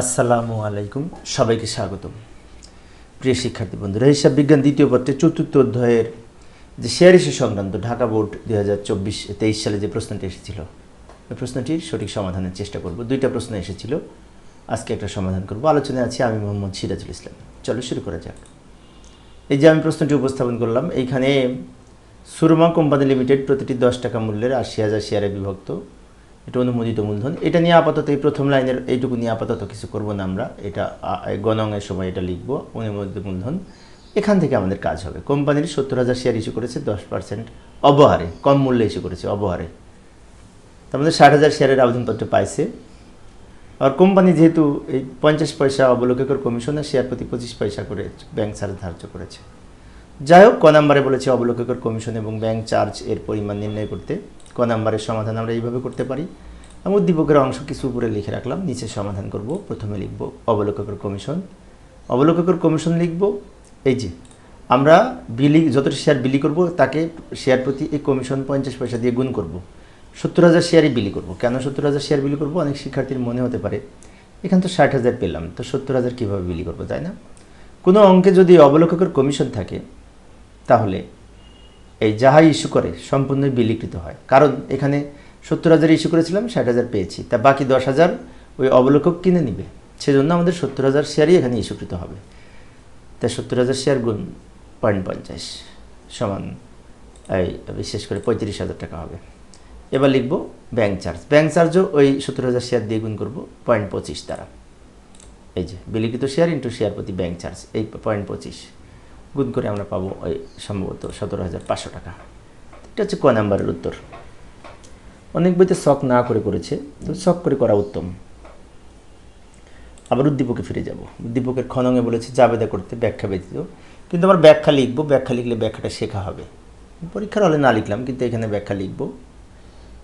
আসসালামু আলাইকুম, সবাইকে স্বাগতম। প্রিয় শিক্ষার্থী বন্ধুরা, হিসাব বিজ্ঞান দ্বিতীয় পত্রে চতুর্থ অধ্যায়ের যে শেয়ার ইস্যু সংক্রান্ত ঢাকা বোর্ড দুই হাজার চব্বিশ তেইশ সালে যে প্রশ্নটি এসেছিল, ওই প্রশ্নটির সঠিক সমাধানের চেষ্টা করব। দুইটা প্রশ্ন এসেছিল, আজকে একটা সমাধান করব। আলোচনায় আছি আমি মোহাম্মদ সিরাজুল ইসলাম। চলো শুরু করা যাক। এই যে আমি প্রশ্নটি উপস্থাপন করলাম, এইখানে সুরমা কোম্পানি লিমিটেড প্রতিটি দশ টাকা মূল্যের আশি হাজার শেয়ারে বিভক্ত। এটা অনুমোদিত মূলধন। এটা নিয়ে আপাতত এই প্রথম লাইনের এইটুকু নিয়ে আপাতত কিছু করব না আমরা। এটা গণঙের সময় এটা লিখব, অনুমোদিত মূলধন। এখান থেকে আমাদের কাজ হবে। কোম্পানির সত্তর হাজার শেয়ার ইস্যু করেছে, দশ পার্সেন্ট অবহারে, কম মূল্যে ইস্যু করেছে, অবহারে। তার মধ্যে ষাট হাজার শেয়ারের আবেদনপত্র পাইছে। আর কোম্পানি যেহেতু এই পঞ্চাশ পয়সা অবলোকের কমিশনের শেয়ার প্রতি পঁচিশ পয়সা করে ব্যাংক চার্জ ধার্য করেছে। যাই হোক, ক নাম্বারে বলেছে অবলোকের কমিশন এবং ব্যাংক চার্জ এর পরিমাণ নির্ণয় করতে। ক নাম্বারের সমাধান আমরা এইভাবে করতে পারি। আমি উদ্দীপকের অংশ কিছু উপরে লিখে রাখলাম, নিচে সমাধান করব, প্রথমে লিখব অবলোকের কমিশন। অবলোকের কমিশন লিখব, এই যে, আমরা বিলি, যতটা শেয়ার বিলি করব, তাকে শেয়ার প্রতি এই কমিশন পঞ্চাশ পয়সা দিয়ে গুণ করব। সত্তর হাজার শেয়ারই বিলি করব। কেন সত্তর হাজার শেয়ার বিলি করব? অনেক শিক্ষার্থীর মনে হতে পারে, এখান তো ষাট হাজার পেলাম, তো সত্তর হাজার কীভাবে বিলি করব, তাই না? কোনো অঙ্কে যদি অবলোকের কমিশন থাকে, তাহলে এই যাহাই ইস্যু করে সম্পূর্ণ বিলিকৃত হয়। কারণ এখানে সত্তর হাজার ইস্যু করেছিলাম, ষাট হাজার পেয়েছি। তা বাকি দশ হাজার ওই অবলোকক কিনে নিবে। সেজন্য আমাদের সত্তর হাজার শেয়ারই এখানে ইস্যুকৃত হবে। তাই সত্তর হাজার শেয়ার গুণ পয়েন্ট পঞ্চাশ সমান, এই বিশেষ করে পঁয়ত্রিশ হাজার টাকা হবে। এবার লিখব ব্যাংক চার্জ। ব্যাংক চার্জও ওই সত্তর হাজার শেয়ার দিয়ে গুণ করব পয়েন্ট পঁচিশ দ্বারা। এই যে বিলিখিত শেয়ার ইন্টু শেয়ার প্রতি ব্যাংক চার্জ, এই পয়েন্ট পঁচিশ। গুণ করে আমরা পাবো ওই সম্ভবত সতেরো হাজার পাঁচশো টাকা। এটা হচ্ছে ক নাম্বারের উত্তর। অনেক বইতে শখ না করে করেছে, তো শখ করে করা উত্তম। আবার উদ্দীপকে ফিরে যাব। উদ্দীপকের খনঙে বলেছে জাবেদা করতে ব্যাখ্যা ব্যতীত। কিন্তু আমার ব্যাখ্যা লিখব, ব্যাখ্যা লিখলে ব্যাখ্যাটা শেখা হবে। পরীক্ষার হলে না লিখলাম, কিন্তু এখানে ব্যাখ্যা লিখব।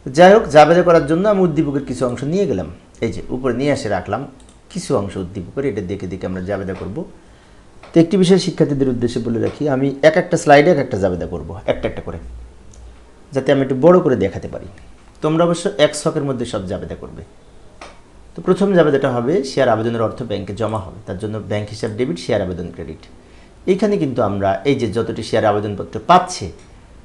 যাই হোক জাবেদা করার জন্য আমি উদ্দীপকের কিছু অংশ নিয়ে গেলাম। এই যে, উপরে নিয়ে এসে রাখলাম। কিছু অংশ উদ্দীপকের, এটা দেখে দেখে আমরা জাবেদা করব। তো একটি বিষয় শিক্ষার্থীদের উদ্দেশ্যে বলে রাখি, আমি এক একটা স্লাইডে এক একটা জাবেদা করব, একটা একটা করে, যাতে আমি একটু বড় করে দেখাতে পারি। তোমরা অবশ্য এক শখের মধ্যে সব জাবেদা করবে। তো প্রথম জাবেদাটা হবে শেয়ার আবেদনের অর্থ ব্যাংকে জমা হবে, তার জন্য ব্যাংক হিসাব ডেবিট শেয়ার আবেদন ক্রেডিট এইখানে কিন্তু আমরা এই যে যতটি শেয়ার আবেদনপত্র পাচ্ছে,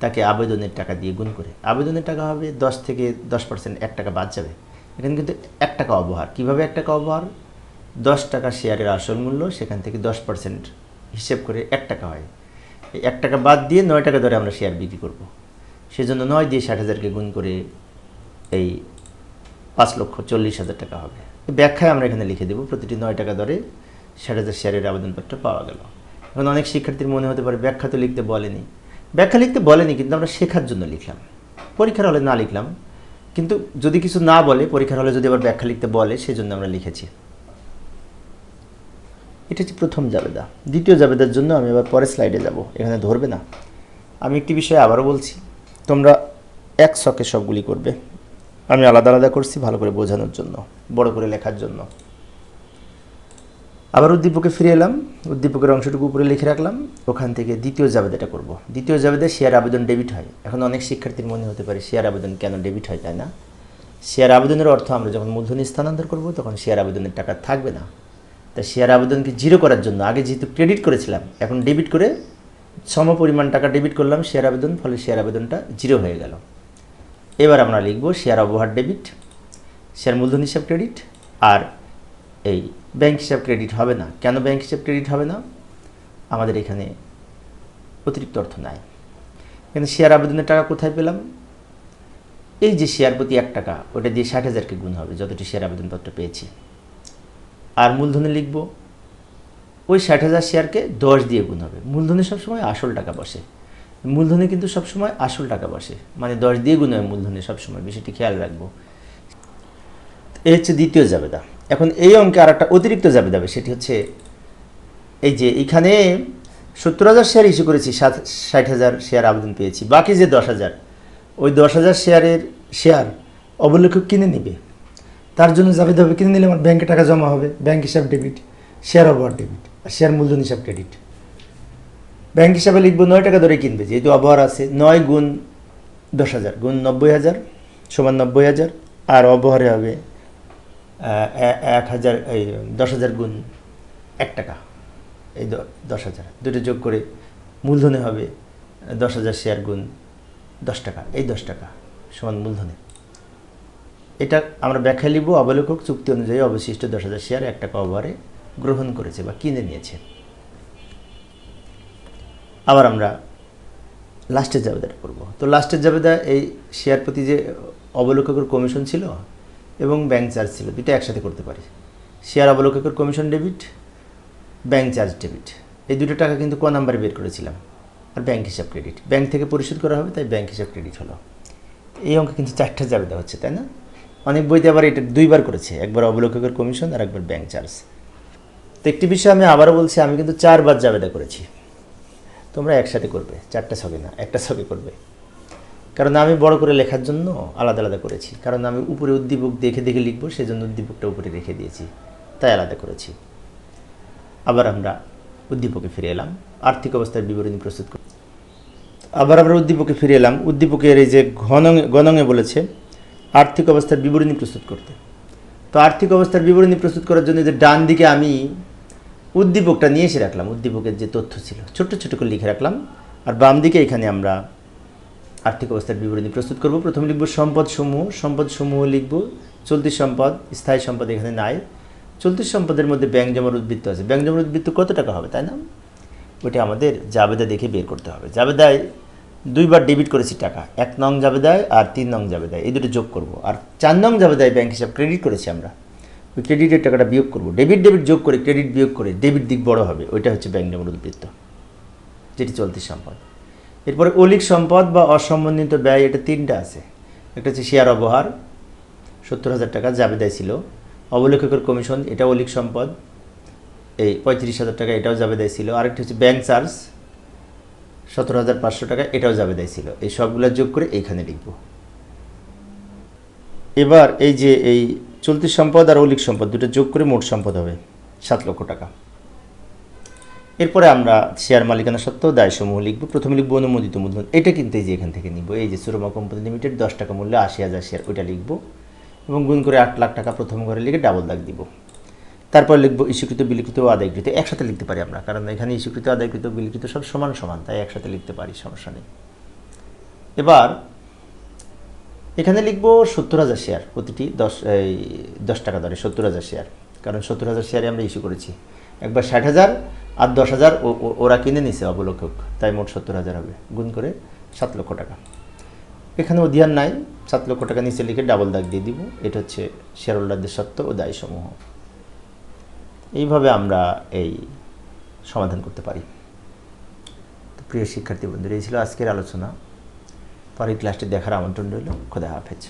তাকে আবেদনের টাকা দিয়ে গুণ করে। আবেদনের টাকা হবে দশ থেকে দশ পার্সেন্ট এক টাকা বাদ যাবে। এখানে কিন্তু এক টাকা অবহার। কীভাবে এক টাকা অবহার? দশ টাকা শেয়ারের আসল মূল্য, সেখান থেকে দশ পার্সেন্ট হিসেব করে এক টাকা হয়। এই এক টাকা বাদ দিয়ে নয় টাকা দরে আমরা শেয়ার বিক্রি করব। সেজন্য নয় দিয়ে ষাট হাজারকে গুণ করে এই পাঁচ লক্ষ চল্লিশ হাজার টাকা হবে। ব্যাখ্যায় আমরা এখানে লিখে দেবো, প্রতিটি নয় টাকা দরে ষাট হাজার শেয়ারের আবেদনপত্র পাওয়া গেল। এখন অনেক শিক্ষার্থীর মনে হতে পারে ব্যাখ্যা তো লিখতে বলেনি। ব্যাখ্যা লিখতে বলেনি কিন্তু আমরা শেখার জন্য লিখলাম। পরীক্ষার হলে না লিখলাম, কিন্তু যদি কিছু না বলে, পরীক্ষার হলে যদি আবার ব্যাখ্যা লিখতে বলে, সেজন্য আমরা লিখেছি। এটা হচ্ছে প্রথম জাবেদা। দ্বিতীয় জাবেদার জন্য আমি আবার পরের স্লাইডে যাব। এখানে ধরবে না। আমি একটি বিষয়ে আবারও বলছি, তোমরা এক শখে সবগুলি করবে। আমি আলাদা আলাদা করছি ভালো করে বোঝানোর জন্য, বড় করে লেখার জন্য। আবার উদ্দীপকে ফিরে এলাম, উদ্দীপকের অংশটুকু উপরে লিখে রাখলাম, ওখান থেকে দ্বিতীয় জাবেদাটা করব। দ্বিতীয় জাবেদা শেয়ার আবেদন ডেবিট হয়। এখন অনেক শিক্ষার্থীর মনে হতে পারে শেয়ার আবেদন কেন ডেবিট হয়, তাই না? শেয়ার আবেদনের অর্থ আমরা যখন মূলধনী স্থানান্তর করব, তখন শেয়ার আবেদনের টাকা থাকবে না। তা শেয়ার আবেদনকে জিরো করার জন্য, আগে যেহেতু ক্রেডিট করেছিলাম, এখন ডেবিট করে সম পরিমাণ টাকা ডেবিট করলাম শেয়ার আবেদন, ফলে শেয়ার আবেদনটা জিরো হয়ে গেল। এবার আমরা লিখব শেয়ার অবহার ডেবিট শেয়ার মূলধন হিসাব ক্রেডিট আর এই ব্যাংক হিসাব ক্রেডিট হবে না। কেন ব্যাংক হিসাব ক্রেডিট হবে না? আমাদের এখানে অতিরিক্ত অর্থ নাই। এখানে শেয়ার আবেদনের টাকা কোথায় পেলাম? এই যে শেয়ার প্রতি এক টাকা, ওটা দিয়ে ষাট হাজারকে গুণ হবে, যতটি শেয়ার আবেদনপত্র পেয়েছি। আর মূলধনে লিখব, ওই ষাট হাজার শেয়ারকে দশ দিয়ে গুণ হবে। মূলধনে সবসময় আসল টাকা বসে। মূলধনে কিন্তু সবসময় আসল টাকা বসে। মানে দশ দিয়ে গুণ হবে মূলধনে সবসময় বিষয়টি খেয়াল রাখব। এই হচ্ছে দ্বিতীয় জাবেদা। এখন এই অঙ্কে আর একটা অতিরিক্ত জাবেদা সেটি হচ্ছে এই যে এখানে সত্তর হাজার শেয়ার ইস্যু করেছি, সাত, ষাট হাজার শেয়ার আবেদন পেয়েছি। বাকি যে দশ হাজার, ওই দশ হাজার শেয়ারের শেয়ার অবলেখক কিনে নিবে? তার জন্য জাবেদা হবে কিনে নিলে আমার ব্যাংকে টাকা জমা হবে। ব্যাংক হিসাব ডেবিট শেয়ার অবহার ডেবিট আর শেয়ার মূলধন হিসাব ক্রেডিট ব্যাংক হিসাবে লিখব নয় টাকা ধরে কিনবে, যেহেতু অবহার আছে, নয় গুণ দশ হাজার, গুণ নব্বই হাজার সমান নব্বই হাজার, আর অবহারে হবে এক হাজার, এই, দশ হাজার গুণ এক টাকা। এই দশ হাজার। দুটো যোগ করে মূলধনে হবে দশ হাজার শেয়ার গুণ দশ টাকা, এই দশ টাকা সমান মূলধনে। এটা আমরা ব্যাখ্যা লিখব। অবলোকক চুক্তি অনুযায়ী অবশিষ্ট দশ হাজার শেয়ার এক টাকা ওভারে গ্রহণ করেছে বা কিনে নিয়েছে। আবার আমরা লাস্টের জাবেদাটা করব তো লাস্টের জাবেদা এই শেয়ার প্রতি যে অবলোককের কমিশন ছিল এবং ব্যাংক চার্জ ছিল দুটো একসাথে করতে পারি। Share অবলোককের commission debit bank charge debit এই দুটো টাকা কিন্তু ক নাম্বারে বের করেছিলাম? আর ব্যাংক হিসাব ক্রেডিট ব্যাংক থেকে পরিশোধ করা হবে, তাই ব্যাংক হিসাব ক্রেডিট হলো। এই অঙ্কে কিন্তু চারটা জাবেদা হচ্ছে, তাই না? অনেক বইতে আবার এটা দুইবার করেছে, একবার অবলোককের কমিশন আর একবার ব্যাংক চার্জ। তো একটি বিষয় আমি আবারও বলছি, আমি কিন্তু চারবার জাবেদা করেছি। তোমরা একসাথে করবে, চারটা ছকে না, একটা ছকে করবে। কারণ আমি বড় করে লেখার জন্য আলাদা আলাদা করেছি। কারণ আমি উপরে উদ্দীপক দেখে দেখে লিখব, সেজন্য উদ্দীপকটা উপরে রেখে দিয়েছি। তাই আলাদা করেছি। আবার আমরা উদ্দীপকে ফিরে এলাম, আর্থিক অবস্থার বিবরণী প্রস্তুত আবার আমরা উদ্দীপকে ফিরে এলাম। উদ্দীপকের এই যে ঘনঙে গণঙে বলেছে আর্থিক অবস্থার বিবরণী প্রস্তুত করতে। তো আর্থিক অবস্থার বিবরণী প্রস্তুত করার জন্য যে ডান দিকে আমি উদ্দীপকটা নিয়ে এসে রাখলাম, উদ্দীপকের যে তথ্য ছিল, ছোট্ট ছোট করে লিখে রাখলাম। আর বাম দিকে এখানে আমরা আর্থিক অবস্থার বিবরণী প্রস্তুত করব। প্রথমে লিখব সম্পদ সমূহ সম্পদ সমূহ লিখব। চলতি সম্পদ, স্থায়ী সম্পদ এখানে নাই। চলতি সম্পদের মধ্যে ব্যাংক জমার উদ্বৃত্ত আছে। ব্যাংক জমার উদ্বৃত্ত কত টাকা হবে, তাই না? ওইটা আমাদের জাবেদা দেখে বের করতে হবে। জাবেদায় দুইবার ডেবিট করেছি টাকা। এক নং জাবেদায় আর তিন নং যাবে দেয়। এই দুটো যোগ করব। আর চার নং জাবেদায় ব্যাংক হিসাব ক্রেডিট করেছি আমরা। ওই ক্রেডিটের টাকাটা বিয়োগ করব। ডেবিট ডেবিট যোগ করে ক্রেডিট বিয়োগ করে ডেবিট দিক বড় হবে। ওইটা হচ্ছে ব্যাংক জমার উদ্বৃত্ত। যেটি চলতি সম্পদ। এরপরে অলিক সম্পদ বা অসম্বন্ধিত ব্যয়, এটা তিনটা আছে। একটা হচ্ছে শেয়ার অবহার, সত্তর হাজার টাকা জাবেদায় ছিল। অবলেখকের কমিশন এটা অলিক সম্পদ। এই পঁয়ত্রিশ হাজার টাকা এটাও জাবেদায় ছিল। আরেকটা হচ্ছে ব্যাংক চার্জ সতেরো হাজার পাঁচশো টাকা এটাও জাবেদায় ছিল। এই সবগুলো যোগ করে এইখানে লিখব। এবার এই যে এই চলতি সম্পদ আর অলিক সম্পদ, দুটো যোগ করে মোট সম্পদ হবে সাত লক্ষ টাকা। এরপরে আমরা শেয়ার মালিকানা সত্ত্ব দায়সমূহ লিখব। প্রথমে লিখব অনুমোদিত মূলধন। এটা কিন্তু এই যে এখান থেকে নিব। এই যে সুরমা কোম্পানি লিমিটেড, দশ টাকা মূল্যে আশি হাজার শেয়ার ওইটা লিখব। এবং গুণ করে আট লাখ টাকা প্রথম ঘরে লিখে ডাবল দাগ দিব। তারপর লিখব ইস্যুকৃত বিলিকৃত ও আদায়কৃত। একসাথে লিখতে পারি আমরা, কারণ এখানে ইস্যুকৃত, আদায়কৃত বিলিকৃত সব সমান সমান, তাই একসাথে লিখতে পারি, সমস্যা নেই। এবার, এখানে লিখব সত্তর হাজার শেয়ার, প্রতিটি দশ, এই দশ টাকা দরে সত্তর হাজার শেয়ার। কারণ সত্তর হাজার শেয়ারে আমরা ইস্যু করেছি। একবার ষাট হাজার আর দশ হাজার ওরা কিনে নিছে অবলোকক তাই মোট সত্তর হাজার হবে, গুণ করে সাত লক্ষ টাকা। এখানে অধিয়ার নাই, সাত লক্ষ টাকা নিচে লিখে ডাবল দাগ দিয়ে দিব, এটা হচ্ছে শেয়ার হোল্ডারদের সত্ত্ব ও দায়সমূহ। এইভাবে আমরা এই সমাধান করতে পারি। তো প্রিয় শিক্ষার্থী বন্ধুরা, এই ছিল আজকের আলোচনা। পরের ক্লাসটি দেখার আমন্ত্রণ রইল। খোদা হাফেজ।